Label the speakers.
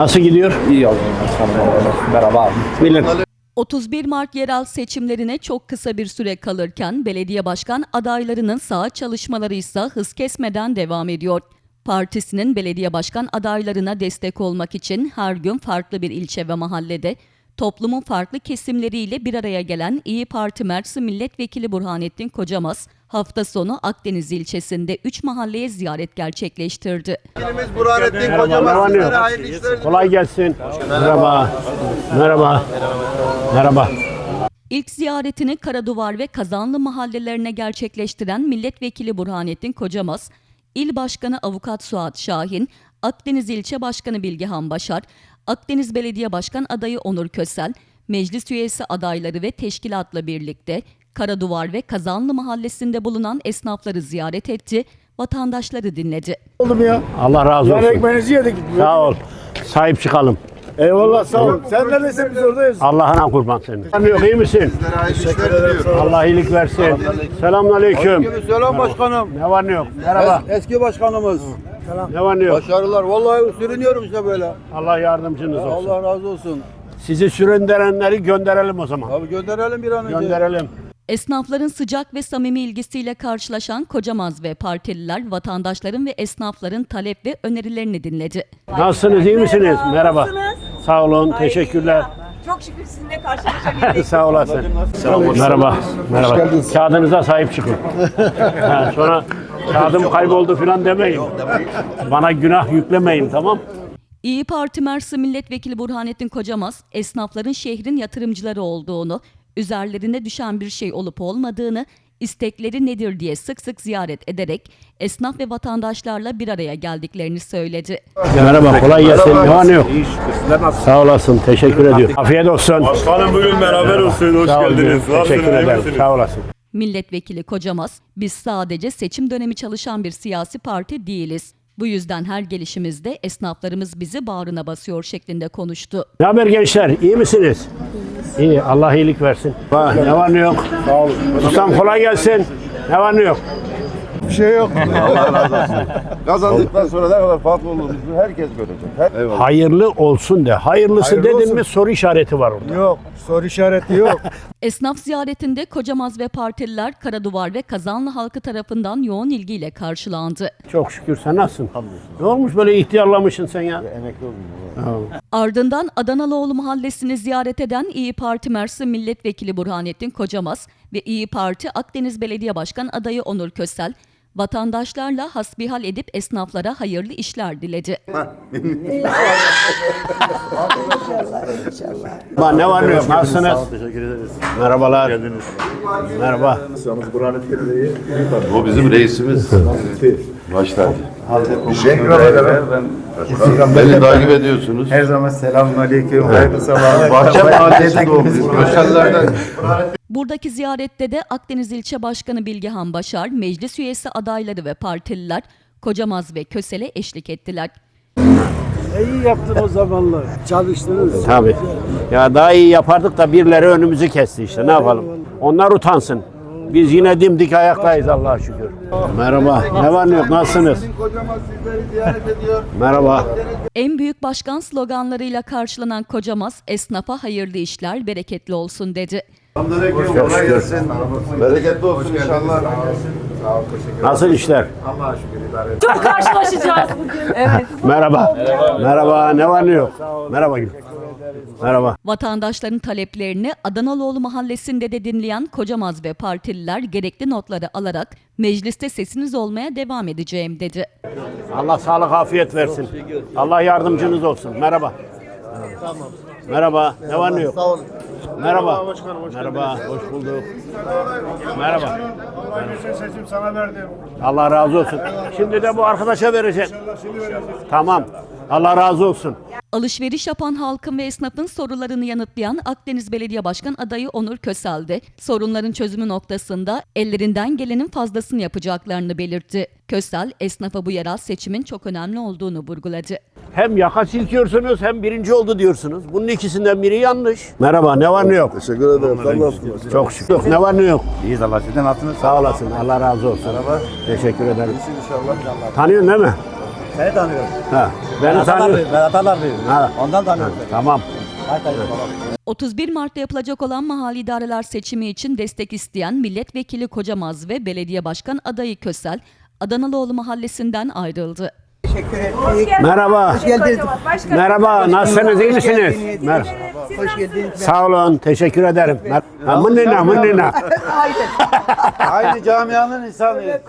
Speaker 1: Nasıl gidiyor?
Speaker 2: İyi oldu. Merhaba abi.
Speaker 1: Millet
Speaker 3: 31 Mart yerel seçimlerine çok kısa bir süre kalırken belediye başkan adaylarının saha çalışmaları ise hız kesmeden devam ediyor. Partisinin belediye başkan adaylarına destek olmak için her gün farklı bir ilçe ve mahallede toplumun farklı kesimleriyle bir araya gelen İyi Parti Mersin Milletvekili Burhanettin Kocamaz, hafta sonu Akdeniz ilçesinde 3 mahalleye ziyaret gerçekleştirdi.
Speaker 4: Birimiz Burhanettin Kocaman
Speaker 1: merhaba,
Speaker 4: sizlere
Speaker 1: merhaba.
Speaker 4: hayırlı işler
Speaker 1: kolay gelsin. Merhaba. Merhaba. Merhaba.
Speaker 3: İlk ziyaretini Karaduvar ve Kazanlı mahallelerine gerçekleştiren Milletvekili Burhanettin Kocamaz, İl Başkanı Avukat Suat Şahin, Akdeniz İlçe Başkanı Bilgehan Başar, Akdeniz Belediye Başkan adayı Onur Kösel, meclis üyesi adayları ve teşkilatla birlikte Karaduvar ve Kazanlı mahallesinde bulunan esnafları ziyaret etti, vatandaşları dinledi.
Speaker 5: oldum ya.
Speaker 1: Allah razı
Speaker 5: Yani
Speaker 1: olsun.
Speaker 5: ekmeğinizi yedik.
Speaker 1: Sağ ol. Sahip çıkalım.
Speaker 5: Eyvallah sağ ol. Sen neredesin biz oradayız.
Speaker 1: Allah'ına kurban senin. Sen yok iyi misin?
Speaker 4: Sizlere hayırlı işler diliyorum.
Speaker 1: Allah iyilik versin. Selamünaleyküm.
Speaker 4: Selam başkanım.
Speaker 1: Ne var ne yok? Merhaba.
Speaker 4: Eski başkanımız.
Speaker 1: Ne var ne yok?
Speaker 4: Başarılar. Vallahi sürünüyorum işte böyle.
Speaker 1: Allah yardımcınız olsun.
Speaker 4: Allah razı olsun.
Speaker 1: Sizi süründerenleri gönderelim o zaman.
Speaker 4: Abi gönderelim bir an önce.
Speaker 1: Gönderelim.
Speaker 3: Esnafların sıcak ve samimi ilgisiyle karşılaşan Kocamaz ve partililer vatandaşların ve esnafların talep ve önerilerini dinledi.
Speaker 1: Nasılsınız? iyi misiniz? Merhaba. Sağ olun. Teşekkürler.
Speaker 6: Çok şükür sizinle karşılaşabildik.
Speaker 1: Sağ olasın. Merhaba. Merhaba. Kağıdınıza sahip çıkın. Ha, sonra kağıdım kayboldu falan demeyin. Bana günah yüklemeyin tamam?
Speaker 3: İyi Parti Mersin Milletvekili Burhanettin Kocamaz, esnafların şehrin yatırımcıları olduğunu, üzerlerine düşen bir şey olup olmadığını, istekleri nedir diye sık sık ziyaret ederek esnaf ve vatandaşlarla bir araya geldiklerini söyledi.
Speaker 1: Merhaba. Kolay gelsin. Ne var ne yok? Sağ olasın. Teşekkür ediyorum. Afiyet olsun.
Speaker 7: Başkanım bugün beraber olsun. Hoş
Speaker 1: Sağ olun.
Speaker 7: geldiniz.
Speaker 1: Teşekkür
Speaker 7: Nasılsınız, iyi
Speaker 1: ederim.
Speaker 7: misiniz?
Speaker 1: Sağ olasın.
Speaker 3: Milletvekili Kocamaz, biz sadece seçim dönemi çalışan bir siyasi parti değiliz. Bu yüzden her gelişimizde esnaflarımız bizi bağrına basıyor şeklinde konuştu.
Speaker 1: Ne haber gençler? İyi misiniz? İyi. Allah iyilik versin. Ne var ne yok? Sağ olun. Ustam kolay gelsin. Ne var ne yok?
Speaker 5: Bir şey yok.
Speaker 4: Kazandıktan sonra ne kadar farklı olduğumuzu herkes görecek. Her... Eyvallah.
Speaker 1: Hayırlı olsun de. Hayırlısı
Speaker 5: Hayırlı
Speaker 1: dedin
Speaker 5: olsun.
Speaker 1: mi soru işareti var orada.
Speaker 5: yok. Soru işareti yok.
Speaker 3: Esnaf ziyaretinde Kocamaz ve partililer Karaduvar ve Kazanlı halkı tarafından yoğun ilgiyle karşılandı.
Speaker 1: Çok şükür sen nasılsın? Ne olmuş böyle ihtiyarlamışsın sen ya?
Speaker 3: Ardından Adanalıoğlu mahallesini ziyaret eden İyi Parti Mersin Milletvekili Burhanettin Kocamaz ve İyi Parti Akdeniz Belediye Başkan adayı Onur Kösel, vatandaşlarla hasbihal edip esnaflara hayırlı işler diledi.
Speaker 1: Ba- Ne var ne yok? Nasılsınız?
Speaker 7: Teşekkür ederiz.
Speaker 1: Merhabalar.
Speaker 7: Geldiniz.
Speaker 1: Merhaba.
Speaker 8: O bizim reisimiz. Baş tacı.
Speaker 4: Teşekkür ederim.
Speaker 8: Beni takip ediyorsunuz.
Speaker 5: Her zaman selamun aleyküm. Hayırlı sabahlar.
Speaker 8: Bahçe Mahallesi doğmuş. Köşellerden
Speaker 3: Buradaki ziyarette de Akdeniz İlçe Başkanı Bilgehan Başar, meclis üyesi adayları ve partililer Kocamaz ve Kösel'e eşlik ettiler.
Speaker 5: İyi yaptın o zamanlar. Çalıştınız.
Speaker 1: Tabii. Ya daha iyi yapardık da birileri önümüzü kesti işte. Ne yapalım? Onlar utansın. Biz yine dimdik ayaktayız Allah'a şükür. Merhaba. Ne var ne yok? Nasılsınız?
Speaker 4: Kocaman sizleri ziyaret ediyor.
Speaker 1: Merhaba.
Speaker 3: En büyük başkan sloganlarıyla karşılanan Kocamaz, esnafa hayırlı işler, bereketli olsun dedi.
Speaker 4: Kolay gelsin. Bereketli olsun inşallah.
Speaker 1: Nasıl işler?
Speaker 6: Çok karşılaşacağız bugün. Evet.
Speaker 1: Merhaba. Merhaba. Ne var ne yok? Merhaba Gül. Merhaba.
Speaker 3: Vatandaşların taleplerini Adanalıoğlu mahallesinde de dinleyen Kocamaz ve partililer gerekli notları alarak mecliste sesiniz olmaya devam edeceğim dedi.
Speaker 1: Allah sağlık afiyet versin. Allah yardımcınız olsun. Merhaba. Merhaba. Ne var ne yok? Sağ olun. Merhaba. Merhaba. Hoş bulduk. Merhaba.
Speaker 5: seçim sana verdim.
Speaker 1: Allah razı olsun. Şimdi de bu arkadaşa vereceğim. Tamam. Allah razı olsun.
Speaker 3: Alışveriş yapan halkın ve esnafın sorularını yanıtlayan Akdeniz Belediye Başkan adayı Onur Kösel de sorunların çözümü noktasında ellerinden gelenin fazlasını yapacaklarını belirtti. Kösel, esnafa bu yerel seçimin çok önemli olduğunu vurguladı.
Speaker 1: Hem yaka silkiyorsunuz hem birinci oldu diyorsunuz. Bunun ikisinden biri yanlış. Merhaba. Ne var ne yok?
Speaker 4: Teşekkür ederim. Sen nasılsın?
Speaker 1: Çok şükür. Ne var ne yok?
Speaker 5: İyiyiz Allah sizden nasılsınız?
Speaker 1: Sağ olasın. Allah razı olsun. Teşekkür ederim.
Speaker 4: İnşallah.
Speaker 1: Tanıyorsun değil mi?
Speaker 5: Beni tanıyor.
Speaker 1: Ha, beni tanıyor.
Speaker 5: Ben atarlar diyor.
Speaker 1: Ha,
Speaker 5: Ondan tanıyorum.
Speaker 1: tamam.
Speaker 3: 31 Mart'ta yapılacak olan mahalli idareler seçimi için destek isteyen milletvekili Kocamaz ve belediye başkan adayı Kösel, Adanalıoğlu mahallesinden ayrıldı.
Speaker 1: Merhaba.
Speaker 6: Hoş geldiniz. Başkanım.
Speaker 1: Merhaba, nasılsınız, iyi misiniz? Merhaba.
Speaker 6: Hoş geldiniz.
Speaker 1: Sağ olun, teşekkür ederim. Mınnina, mınnina.
Speaker 5: Aynı camianın insanıyız.